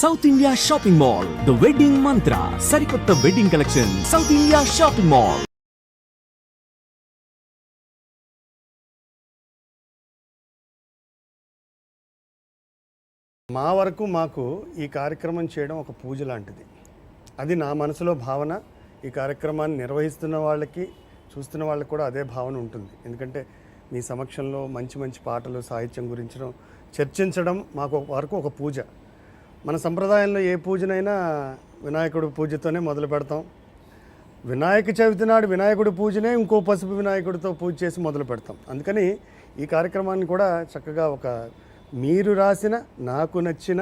South India shopping mall the wedding Mantra సరికొత్త wedding collection South India shopping mall మా వరకు మాకు ఈ కార్యక్రమం చేయడం ఒక పూజ లాంటిది. అది నా మనసులో భావన ఈ కార్యక్రమాన్ని నిర్వహిస్తున్న వాళ్ళకి చూస్తున్న వాళ్ళకి కూడా అదే భావన ఉంటుంది. ఎందుకంటే మీ సమక్షంలో మంచి మంచి పాటలు సాహిత్యం గురించడం చర్చించడం మాకు వరకు ఒక పూజ. మన సంప్రదాయంలో ఏ పూజనైనా వినాయకుడి పూజతోనే మొదలు పెడతాం. వినాయక చవితి నాడు వినాయకుడి పూజనే ఇంకో పసుపు వినాయకుడితో పూజ చేసి మొదలు పెడతాం. అందుకని ఈ కార్యక్రమాన్ని కూడా చక్కగా ఒక మీరు రాసిన నాకు నచ్చిన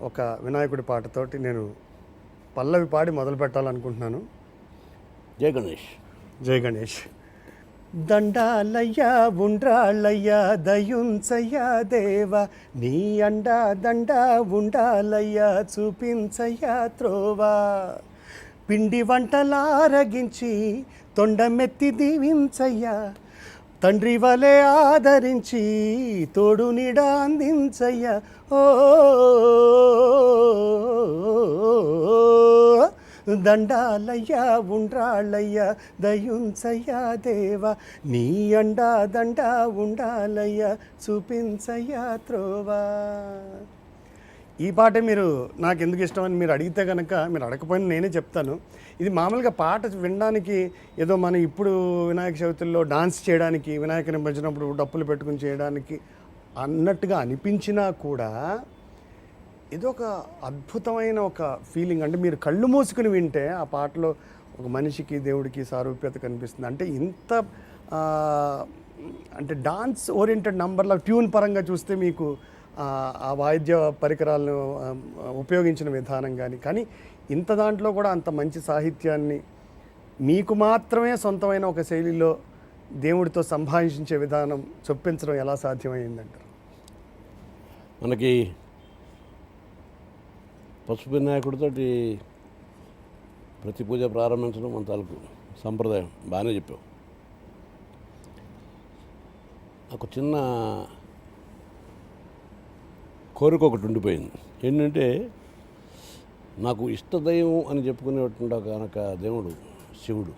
ఒక వినాయకుడి పాటతోటి నేను పల్లవి పాడి మొదలు పెట్టాలనుకుంటున్నాను. జై గణేష్. జై గణేష్. దండాలయ్యా ఉండ్రాళ్ళయ్యా దయుంచయ్యా దేవ. నీ అండా దండ ఉండాలయ్యా చూపించయ్యా త్రోవా. పిండి వంటలారగించి తొండమెత్తి దీవించయ్యా. తండ్రి వలె ఆదరించి తోడు నీడ అందించయ్యా. ఓ దండాలయ్యా ఉండ్రాళ్ళయ్యా దయుంచయ్యా దేవ. నీ అండా దండా ఉండాలయ్యా చూపించయ్యా త్రోవా. ఈ పాట మీరు నాకు ఎందుకు ఇష్టం అని మీరు అడిగితే కనుక మీరు అడగకపోయినా నేనే చెప్తాను. ఇది మామూలుగా పాట వినడానికి ఏదో మనం ఇప్పుడు వినాయక చవితుల్లో డాన్స్ చేయడానికి వినాయక నిమజ్జనప్పుడు డప్పులు పెట్టుకుని చేయడానికి అన్నట్టుగా అనిపించినా కూడా ఇది ఒక అద్భుతమైన ఒక ఫీలింగ్ అంటే మీరు కళ్ళు మూసుకుని వింటే ఆ పాటలో ఒక మనిషికి దేవుడికి సారూప్యత కనిపిస్తుంది. అంటే ఇంత అంటే డాన్స్ ఓరియంటెడ్ నంబర్ల ట్యూన్ పరంగా చూస్తే మీకు ఆ, వాయిద్య పరికరాలను ఉపయోగించిన విధానం కానీ కానీ ఇంత దాంట్లో కూడా అంత మంచి సాహిత్యాన్ని మీకు మాత్రమే సొంతమైన ఒక శైలిలో దేవుడితో సంభాషించే విధానం చొప్పించడం ఎలా సాధ్యమైందంటారు? మనకి పసుపు వినాయకుడితో ప్రతి పూజ ప్రారంభించడం మన తాలూకు సంప్రదాయం. బాగానే చెప్పావు. నాకు చిన్న కోరిక ఒకటి ఉండిపోయింది. ఏంటంటే నాకు ఇష్టదైవం అని చెప్పుకునేటువంటి కనుక దేవుడు శివుడు.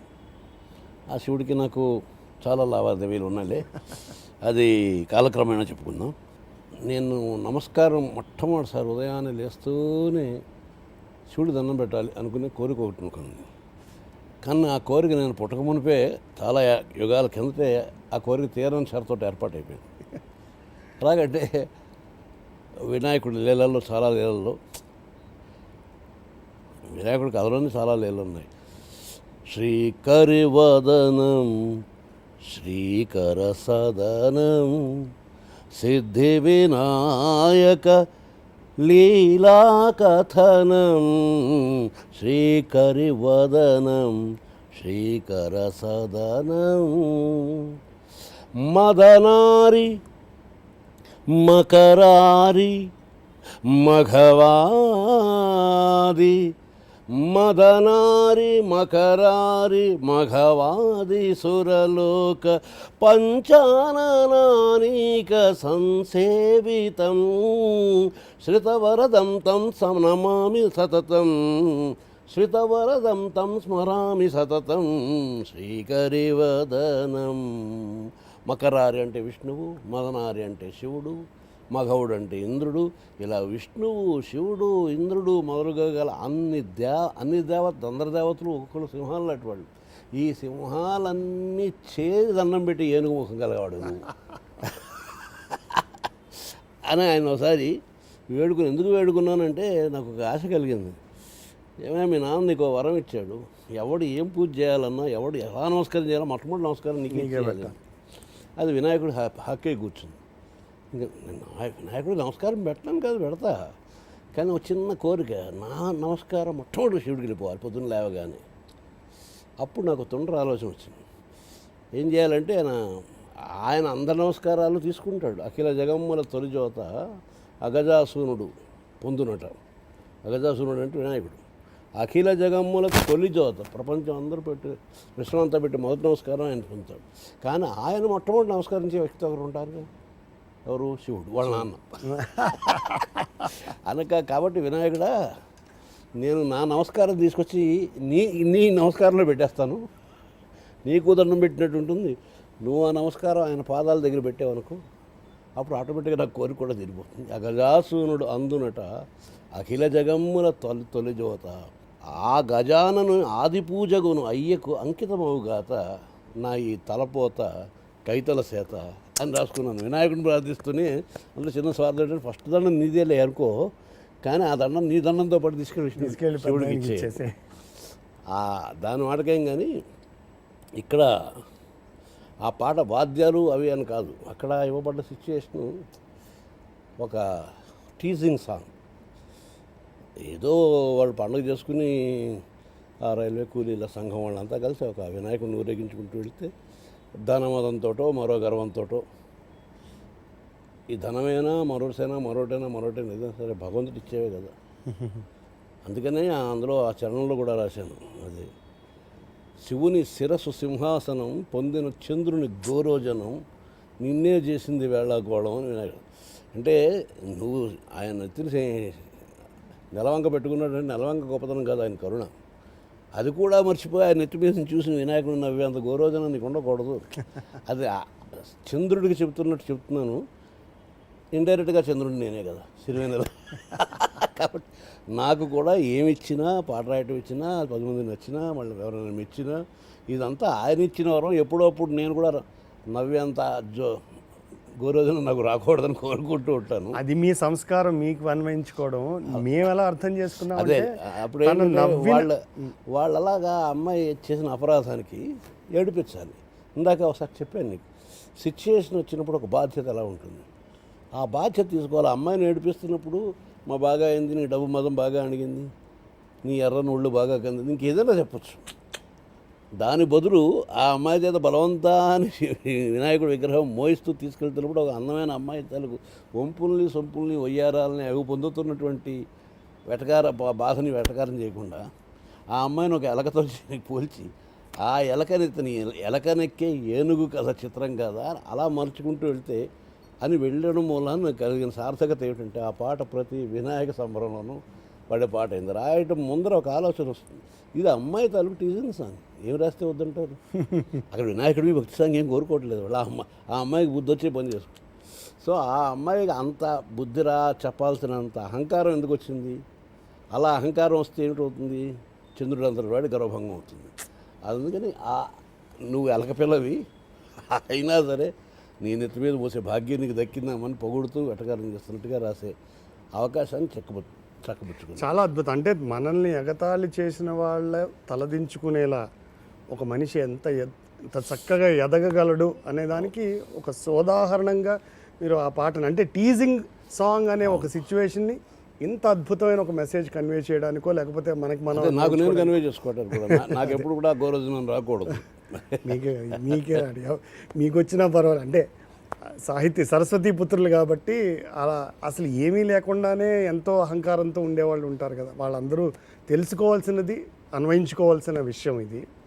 ఆ శివుడికి నాకు చాలా లావాదేవీలు ఉన్నాయిలే. అది కాలక్రమేణా చెప్పుకుందాం. నేను నమస్కారం మొట్టమొదటిసారి ఉదయాన్నే లేస్తూనే శివుడి దండం పెట్టాలి అనుకునే కోరిక ఒకటి అనుకుంది కానీ ఆ కోరిక నేను పుట్టక మునిపే చాలా యుగాల కిందటే ఆ కోరిక తీరని షరతో ఏర్పాటు అయిపోయింది ఎలాగంటే వినాయకుడి లీలల్లో చాలా లీలల్లో వినాయకుడి కథలోనే చాలా లీలలు ఉన్నాయి. శ్రీకరివదనం శ్రీకర సదనం సిద్ధి వినాయక లీలా కథనం శ్రీకరివదనం శ్రీకర సదనం మదనారి మకరారి మఘవాది మదనారి మకరారి మఘవాది సురలోక పంచాననానీక సంసేవితం శ్రుతవరదం తం నమామి సతతం శ్రుతవరదం తం స్మరామి సతతం శ్రీకరివదనం. మకరారి అంటే విష్ణువు మదనారి అంటే శివుడు మఘవుడు అంటే ఇంద్రుడు ఇలా విష్ణువు శివుడు ఇంద్రుడు మొదలుగా గల అన్ని దే అన్ని దేవత అందరి దేవతలు ఒక్కొక్కరు సింహాలు లాంటి వాళ్ళు. ఈ సింహాలన్నీ చేసి దండం పెట్టి ఏనుగు ముఖం కలగాడు నువ్వు అని ఆయన ఒకసారి వేడుకుని ఎందుకు వేడుకున్నానంటే నాకు ఒక ఆశ కలిగింది. ఏమైనా మీ నాన్న నీకు వరం ఇచ్చాడు. ఎవడు ఏం పూజ చేయాలన్నా ఎవడు ఎలా నమస్కారం చేయాలో మొట్టమొదటి నమస్కారం నీకే. అది వినాయకుడు హక్కే కూర్చుంది. ఇంకా వినాయకుడు నమస్కారం పెట్టాను కాదు పెడతా. కానీ ఒక చిన్న కోరిక నా నమస్కారం మొట్టమొదటి శివుడికి వెళ్ళిపోవాలి పొద్దున్న లేవగానే. అప్పుడు నాకు తొందర ఆలోచన వచ్చింది. ఏం చేయాలంటే ఆయన ఆయన అందరి నమస్కారాలు తీసుకుంటాడు. అఖిల జగమ్మల తొలిజోత అగజాసూనుడు పొందునట. అగజాసూనుడు అంటే వినాయకుడు. అఖిల జగమ్ములకు తొలి జోత ప్రపంచం అందరూ పెట్టి విశ్వమంతా పెట్టి మొదటి నమస్కారం ఆయన పొందుతాడు. కానీ ఆయన మొట్టమొదటి నమస్కరించే వ్యక్తి ఒకరు ఉంటారు? ఎవరు? శివుడు వాళ్ళ నాన్న. అనక కాబట్టి వినాయకుడా నేను నా నమస్కారం తీసుకొచ్చి నీ నీ నమస్కారంలో పెట్టేస్తాను. నీకు దండం పెట్టినట్టు ఉంటుంది. నువ్వు ఆ నమస్కారం ఆయన పాదాల దగ్గర పెట్టావనుకో అప్పుడు ఆటోమేటిక్గా నాకు కోరిక కూడా తిరిగిపోతుంది ఆ గజాసూనుడు అందునట అఖిల జగమ్ముల తొలి తొలి జోత ఆ గజానను ఆది పూజగును అయ్యకు అంకితమవుగాత నా ఈ తలపోత కైతల సేత. అని రాసుకున్నాను. వినాయకుడిని ప్రార్థిస్తూనే అందులో చిన్న స్వార్థం ఫస్ట్ దండం నీదేలే అనుకో కానీ ఆ దండం నీ దండంతో పాటు తీసుకెళ్ళి శివుడికి ఇచ్చే దాని మాటకేం కానీ ఇక్కడ ఆ పాట వాద్యాలు అవి అని కాదు. అక్కడ ఇవ్వబడ్డ సిచ్యుయేషను ఒక టీజింగ్ సాంగ్ ఏదో వాళ్ళు పండుగ చేసుకుని ఆ రైల్వే కూలీల సంఘం వాళ్ళంతా కలిసి ఒక వినాయకుడిని ఊరేగించుకుంటూ వెళితే ధనమదంతోటో మరో గర్వంతోటో. ఈ ధనమైనా మరొకసైనా మరోటైనా మరోటైనా ఏదైనా సరే భగవంతుడు ఇచ్చేవే కదా. అందుకనే అందులో ఆ చరణంలో కూడా రాశాను. అది శివుని శిరస్సు సింహాసనం పొందిన చంద్రుని గోరోజనం నిన్నే చేసింది వేళాగోళం అని అంటే నువ్వు ఆయన నెత్తిని నెలవంక పెట్టుకున్నాడు నెలవంక గొప్పతనం కాదు ఆయన కరుణ. అది కూడా మర్చిపోయి ఆ నెత్తి మీద చూసిన వినాయకుడు నవ్వేంత గోరోజనం నీకు ఉండకూడదు. అది చంద్రుడికి చెప్తున్నట్టు చెప్తున్నాను. ఇండైరెక్ట్గా చంద్రుడు నేనే కదా సిరివేనెల కాబట్టి నాకు కూడా ఏమి ఇచ్చినా పాట రాయటం ఇచ్చినా పది మంది నచ్చినా మళ్ళీ ఎవరైనా మెచ్చినా ఇదంతా ఆయన ఇచ్చిన వరం. ఎప్పుడప్పుడు నేను కూడా నవ్వేంత జో గోరోజున నాకు రాకూడదని కోరుకుంటూ ఉంటాను. అది మీ సంస్కారం మీకు అన్వయించుకోవడం మేము ఎలా అర్థం చేసుకున్నాం అదే అప్పుడు వాళ్ళ వాళ్ళలాగా అమ్మాయి చేసిన అపరాధానికి ఏడిపించాలి. ఇందాక ఒకసారి చెప్పాను నీకు సిచ్యుయేషన్ వచ్చినప్పుడు ఒక బాధ్యత ఎలా ఉంటుంది? ఆ బాధ్యత తీసుకోవాలి. అమ్మాయిని ఏడిపిస్తున్నప్పుడు మా బాగా అయింది నీ డబ్బు మదం బాగా అణిగింది నీ ఎర్రని ఒళ్ళు బాగా కంది ఇంకేదైనా చెప్పొచ్చు. దాని బదులు ఆ అమ్మాయి చేత బలవంతాన్ని వినాయకుడి విగ్రహం మోయిస్తూ తీసుకెళ్తున్నప్పుడు ఒక అందమైన అమ్మాయి తలకు వంపుల్ని సొంపుల్ని వయ్యారాలని అవి పొందుతున్నటువంటి వెటకార బా- బాధని వెటకారం చేయకుండా ఆ అమ్మాయిని ఒక ఎలకతో పోల్చి ఆ ఎలకనెత్తని ఎలకనెక్కే ఏనుగు కథ చిత్రం కదా అలా మలుచుకుంటూ వెళ్తే అని వెళ్ళడం మూలాన కలిగిన సార్థకత ఏమిటంటే ఆ పాట ప్రతి వినాయక సంబరంలోనూ పడే పాట అయింది. రాయటం ముందర ఒక ఆలోచన వస్తుంది. ఇది అమ్మాయి తాలూకు టీజింగ్ సాంగ్. ఏం రాస్తే వద్దంటారు? అక్కడ వినాయకుడివి భక్తి సాంగ్ ఏం కోరుకోవట్లేదు. వాళ్ళు ఆ అమ్మ ఆ అమ్మాయికి బుద్ధి వచ్చే పని చేసుకుంటారు సో ఆ అమ్మాయికి అంత బుద్ధిరా చెప్పాల్సినంత అహంకారం ఎందుకు వచ్చింది? అలా అహంకారం వస్తే ఏమిటవుతుంది చంద్రుడు అంతటి వాడి గర్వభంగం అవుతుంది. అందుకని ఆ నువ్వు ఎలక పిల్లవి. అయినా సరే నీ నెత్తి మీద పోసే భాగ్యం నీకు దక్కిందామని పొగుడుతూ వెటకారం చేస్తున్నట్టుగా రాసే అవకాశాన్ని చెక్కబు చక్కబుచ్చుకుంది. చాలా అద్భుతం. అంటే మనల్ని ఎగతాళి చేసిన వాళ్ళ తలదించుకునేలా ఒక మనిషి ఎంత ఎంత చక్కగా ఎదగగలడు అనే దానికి ఒక సోదాహరణంగా మీరు ఆ పాటను అంటే టీజింగ్ సాంగ్ అనే ఒక సిచ్యువేషన్ని ఇంత అద్భుతమైన ఒక మెసేజ్ కన్వే చేయడానికో లేకపోతే మనకి మనం నాకు నేను కన్వే చేసుకోవటానికి కూడా. నా- నాకు ఎప్పుడు కూడా గౌరవజనం రాకూడదు. మీకే మీకే మీకు వచ్చినా పర్వాలేదు అంటే సాహిత్య సరస్వతి పుత్రులు కాబట్టి అలా అసలు ఏమీ లేకుండానే ఎంతో అహంకారంతో ఉండేవాళ్ళు ఉంటారు కదా. వాళ్ళందరూ తెలుసుకోవాల్సినది అన్వయించుకోవాల్సిన విషయం ఇది.